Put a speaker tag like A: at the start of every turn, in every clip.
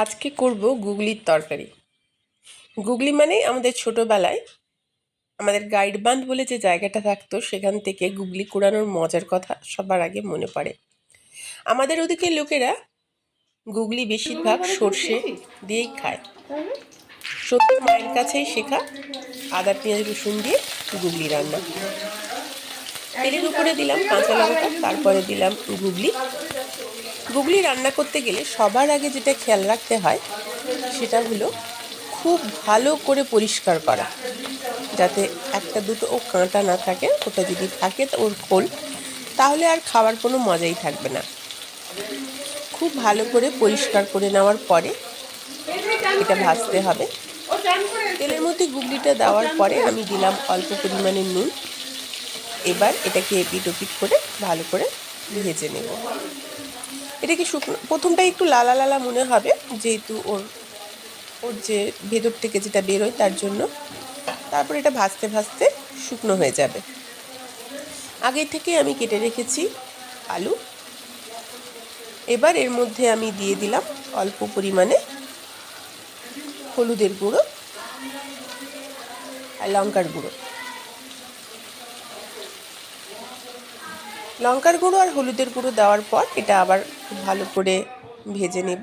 A: আজকে করব গুগলির তরকারি। গুগলি মানে আমাদের ছোটোবেলায় আমাদের গাইড বাঁধ বলে যে জায়গাটা থাকতো সেখান থেকে গুগলি কুড়ানোর মজার কথা সবার আগে মনে পড়ে। আমাদের ওদিকে লোকেরা গুগলি বেশিরভাগ সর্ষে দিয়েই খায়। সত্য মায়ের কাছেই শেখা আদা পেঁয়াজ রসুন দিয়ে গুগলি রান্না। তেলের উপরে দিলাম কাঁচা লঙ্কা তারপরে দিলাম গুগলি। গুগলি রান্না করতে গেলে সবার আগে যেটা খেয়াল রাখতে হয়, সেটা হলো খুব ভালো করে পরিষ্কার করা। যাতে একটা দুটো ও কাঁটা না থাকে, ওটা যদি থাকে ওর খোল, তাহলে আর খাওয়ার কোনো মজাই থাকবে না। খুব ভালো করে পরিষ্কার করে নেওয়ার পরে এটা ভাজতে হবে। তেলের মধ্যে গুগলিটা দেওয়ার পরে আমি দিলাম অল্প পরিমাণে নুন। এবার এটাকে এপিট ওপিট করে ভালো করে ভেজে নেব। এটাকে শুকনো? প্রথমটা একটু লালা লালা মনে হবে, যেহেতু ওর ওর যে ভেতর থেকে যেটা বেরোয় তার জন্য। তারপর এটা ভাজতে ভাজতে শুকনো হয়ে যাবে। আগে থেকে আমি কেটে রেখেছি আলু। এবার এর মধ্যে আমি দিয়ে দিলাম অল্প পরিমাণে হলুদের গুঁড়ো আর লঙ্কার গুঁড়ো। লঙ্কার গুঁড়ো আর হলুদের গুঁড়ো দেওয়ার পর এটা আবার ভালো করে ভেজে নেব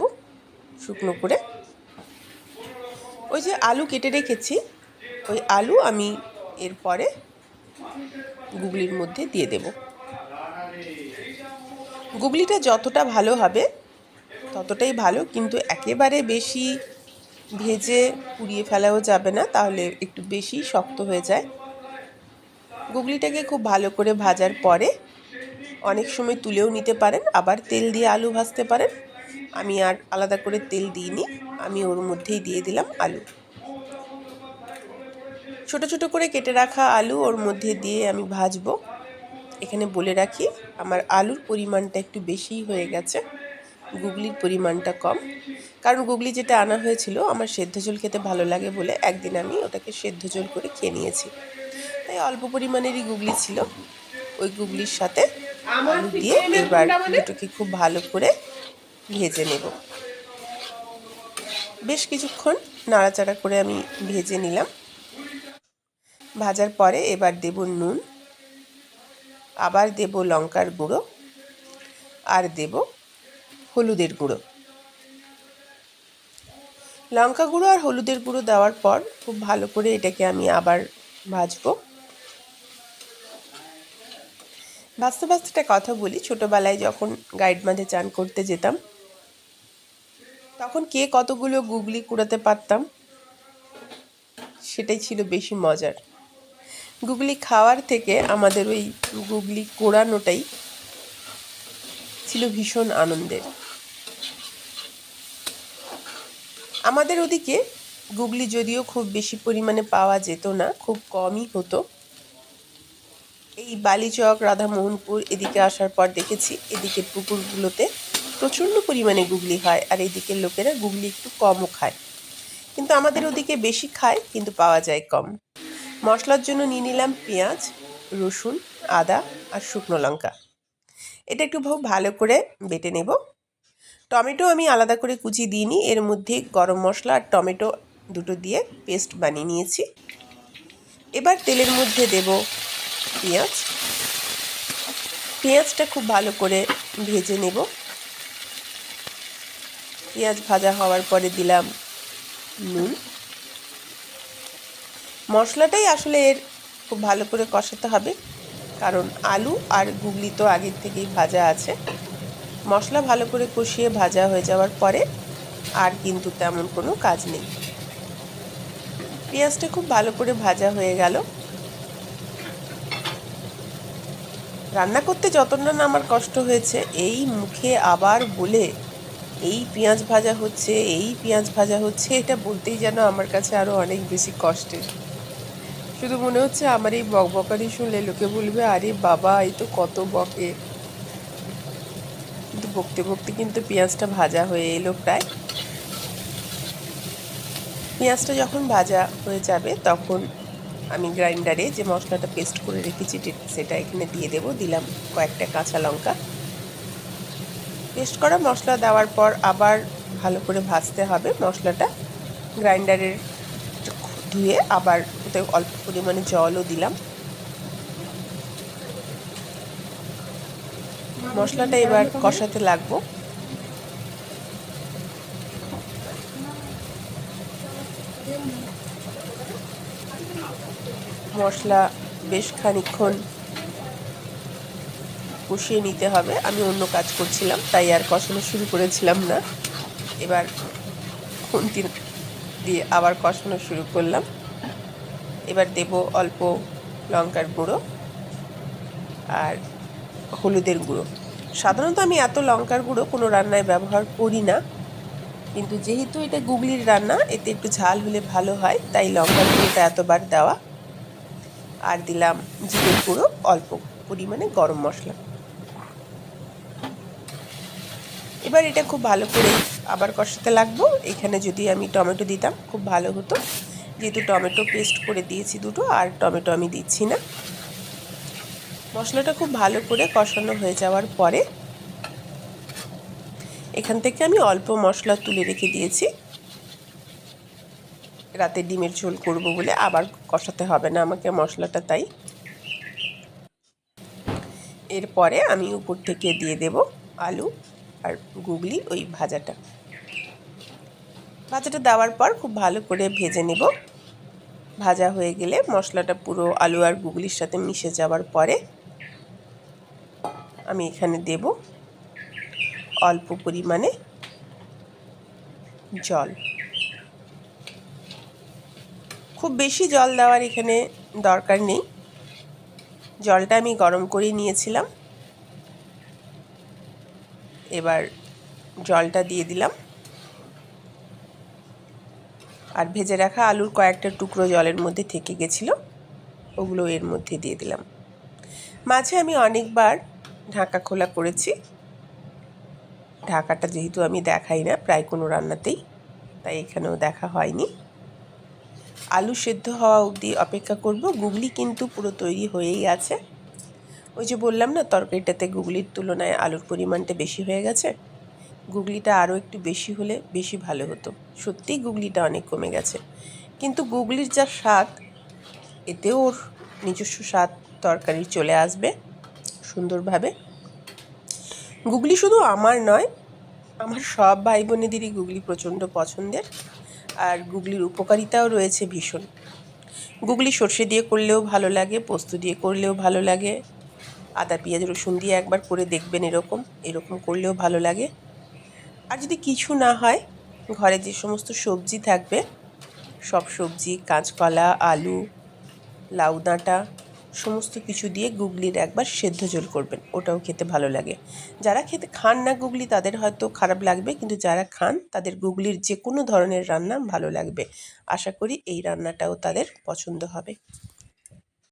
A: শুকনো করে। ওই যে আলু কেটে রেখেছি, ওই আলু আমি এরপরে গুগলির মধ্যে দিয়ে দেব। গুগলিটা যতটা ভালো হবে ততটাই ভালো, কিন্তু একেবারে বেশি ভেজে পুড়িয়ে ফেলাও যাবে না, তাহলে একটু বেশি শক্ত হয়ে যায়। গুগলিটাকে খুব ভালো করে ভাজার পরে অনেক সময় তুলেও নিতে পারেন, আবার তেল দিয়ে আলু ভাজতে পারেন। আমি আর আলাদা করে তেল দিইনি, আমি ওর মধ্যেই দিয়ে দিলাম আলু। ছোট ছোট করে কেটে রাখা আলু ওর মধ্যে দিয়ে আমি ভাজবো। এখানে বলে রাখি, আমার আলুর পরিমাণটা একটু বেশিই হয়ে গেছে, গুগলির পরিমাণটা কম। কারণ গুগলি যেটা আনা হয়েছিল, আমার সেদ্ধ ঝোল খেতে ভালো লাগে বলে একদিন আমি ওটাকে সেদ্ধ ঝোল করে খেয়ে নিয়েছি। তাই অল্প পরিমাণেরই গুগলি ছিল, ওই গুগলির সাথে আলু দিয়ে এবার দুটোকে খুব ভালো করে ভেজে নেব। বেশ কিছুক্ষণ নাড়াচাড়া করে আমি ভেজে নিলাম। ভাজার পরে এবার দেব নুন আবার দেব লঙ্কার গুঁড়ো আর দেব হলুদের গুঁড়ো। লঙ্কা গুঁড়ো আর হলুদের গুঁড়ো দেওয়ার পর খুব ভালো করে এটাকে আমি আবার ভাজবো। ভাজতে একটা কথা বলি। ছোটোবেলায় যখন গাইড মাঝে চান করতে যেতাম, তখন কে কতগুলো গুগলি কুড়াতে পারতাম, সেটাই ছিল বেশি মজার। গুগলি খাওয়ার থেকে আমাদের ওই গুগলি কোড়ানোটাই ছিল ভীষণ আনন্দের। আমাদের ওদিকে গুগলি যদিও খুব বেশি পরিমাণে পাওয়া যেত না, খুব কমই হতো। এই বালিচক, রাধামোহনপুর এদিকে আসার পর দেখেছি এদিকে পুকুরগুলোতে প্রচণ্ড পরিমাণে গুগলি হয় আর এদিকের লোকেরা গুগলি একটু কমও খায়। কিন্তু আমাদের ওদিকে বেশি খায়, কিন্তু পাওয়া যায় কম। মশলার জন্য নিয়ে নিলাম পেঁয়াজ, রসুন, আদা আর শুকনো লঙ্কা। এটা একটু ভালো করে বেটে নেব। টমেটো আমি আলাদা করে কুচি দিইনি, এর মধ্যে গরম মশলা আর টমেটো দুটো দিয়ে পেস্ট বানিয়ে নিয়েছি। এবার তেলের মধ্যে দেব পেঁয়াজ। পেঁয়াজটা খুব ভালো করে ভেজে নেব। পেঁয়াজ ভাজা হওয়ার পরে দিলাম নুন। মশলাটাই আসলে এর খুব ভালো করে কষাতে হবে, কারণ আলু আর গুগলি তো আগের থেকেই ভাজা আছে। মশলা ভালো করে কষিয়ে ভাজা হয়ে যাওয়ার পরে আর কিন্তু তেমন কোনো কাজ নেই। পেঁয়াজটা খুব ভালো করে ভাজা হয়ে গেল। রান্না করতে যতটা না আমার কষ্ট হয়েছে, এই মুখে আবার বলে, এই পেঁয়াজ ভাজা হচ্ছে, এই পেঁয়াজ ভাজা হচ্ছে, এটা বলতেই যেন আমার কাছে আরও অনেক বেশি কষ্টের। শুধু মনে হচ্ছে আমার এই বকবকারি শুনলে লোকে বলবে, আরে বাবা, এই তো কত বকে। কিন্তু বকতে বকতে কিন্তু পেঁয়াজটা ভাজা হয়ে এলো প্রায়। পেঁয়াজটা যখন ভাজা হয়ে যাবে, তখন আমি গ্রাইন্ডারে যে মশলাটা পেস্ট করে রেখেছি সেটা এখানে দিয়ে দেব। দিলাম কয়েকটা কাঁচা লঙ্কা। পেস্ট করা মশলা দেওয়ার পর আবার ভালো করে ভাজতে হবে মশলাটা। গ্রাইন্ডারের ধুয়ে আবার ওতে অল্প পরিমাণে জলও দিলাম। মশলাটা এবার কষাতে লাগবো। মশলা বেশ খানিক্ষণ কষিয়ে নিতে হবে। আমি অন্য কাজ করছিলাম, তাই আর কষানো শুরু করেছিলাম না। এবার খুন্তি দিয়ে আবার কষানো শুরু করলাম। এবার দেব অল্প লঙ্কার গুঁড়ো আর হলুদের গুঁড়ো। সাধারণত আমি এত লঙ্কার গুঁড়ো কোনো রান্নায় ব্যবহার করি না, কিন্তু যেহেতু এটা গুগলির রান্না, এতে একটু ঝাল হলে ভালো হয়, তাই লঙ্কার গুঁড়োটা এতবার দেওয়া আর দিলাম জিরে গুঁড়ো অল্প পরিমাণে গরম মশলা। এবার এটা খুব ভালো করে আবার কষাতে লাগবো। এখানে যদি আমি টমেটো দিতাম, খুব ভালো হতো। যেহেতু টমেটো পেস্ট করে দিয়েছি দুটো, আর টমেটো আমি দিচ্ছি না। মশলাটা খুব ভালো করে কষানো হয়ে যাওয়ার পরে এখান থেকে আমি অল্প মশলা তুলে রেখে দিয়েছি। রাতে ডিমের ঝোল করব বলে আবার কষাতে হবে না আমাকে মশলাটা তাই। এরপরে আমি উপর থেকে দিয়ে দেব আলু আর গুগলি ওই ভাজাটা। ভাজাটা দেওয়ার পর খুব ভালো করে ভেজে নেব। ভাজা হয়ে গেলে মশলাটা পুরো আলু আর গুগলির সাথে মিশে যাওয়ার পরে আমি এখানে দেব অল্প পরিমাণে জল। খুব বেশি জল দেওয়ার এখানে দরকার নেই। জলটা আমি গরম করে নিয়েছিলাম। এবার জলটা দিয়ে দিলাম। আর ভেজে রাখা আলুর কয়েকটা টুকরো জলের মধ্যে থেকে গেছিল। ওগুলো এর মধ্যে দিয়ে দিলাম। মাঝে আমি অনেকবার ঢাকা খোলা করেছি। ঢাকাটা যেহেতু আমি দেখাই না, প্রায় কোনো রান্নাতেই, তাই এখানেও দেখা হয়নি। আলু সেদ্ধ হওয়া অবধি অপেক্ষা করব। গুগলি কিন্তু পুরো তৈরি হয়েই আছে। ওই যে বললাম না, তরকারিটাতে গুগলির তুলনায় আলুর পরিমাণটা বেশি হয়ে গেছে। গুগলিটা আরও একটু বেশি হলে বেশি ভালো হতো। সত্যিই গুগলিটা অনেক কমে গেছে। কিন্তু গুগলির যা স্বাদ, এতেও ওর নিজস্ব স্বাদ তরকারি চলে আসবে সুন্দরভাবে। গুগলি শুধু আমার নয়, আমার সব ভাই বোনেদেরই গুগলি প্রচণ্ড পছন্দের। আর গুগলির উপকারিতাও রয়েছে ভীষণ। গুগলি সর্ষে দিয়ে করলেও ভালো লাগে, পোস্ত দিয়ে করলেও ভালো লাগে, আদা, পেঁয়াজ, রসুন দিয়ে একবার করে দেখবেন এরকম এরকম করলেও ভালো লাগে। আর যদি কিছু না হয়, ঘরে যে সমস্ত সবজি থাকবে, সব সবজি, কাঁচকলা, আলু, লাউ, ডাঁটা সমস্ত কিছু দিয়ে গুগলির একবার সেদ্ধ ঝোল করবেন, ওটাও খেতে ভালো লাগে। যারা খেতে খান না গুগলি, তাদের হয়তো খারাপ লাগবে, কিন্তু যারা খান, তাদের গুগলির যে কোনো ধরনের রান্না ভালো লাগবে। আশা করি এই রান্নাটাও তাদের পছন্দ হবে।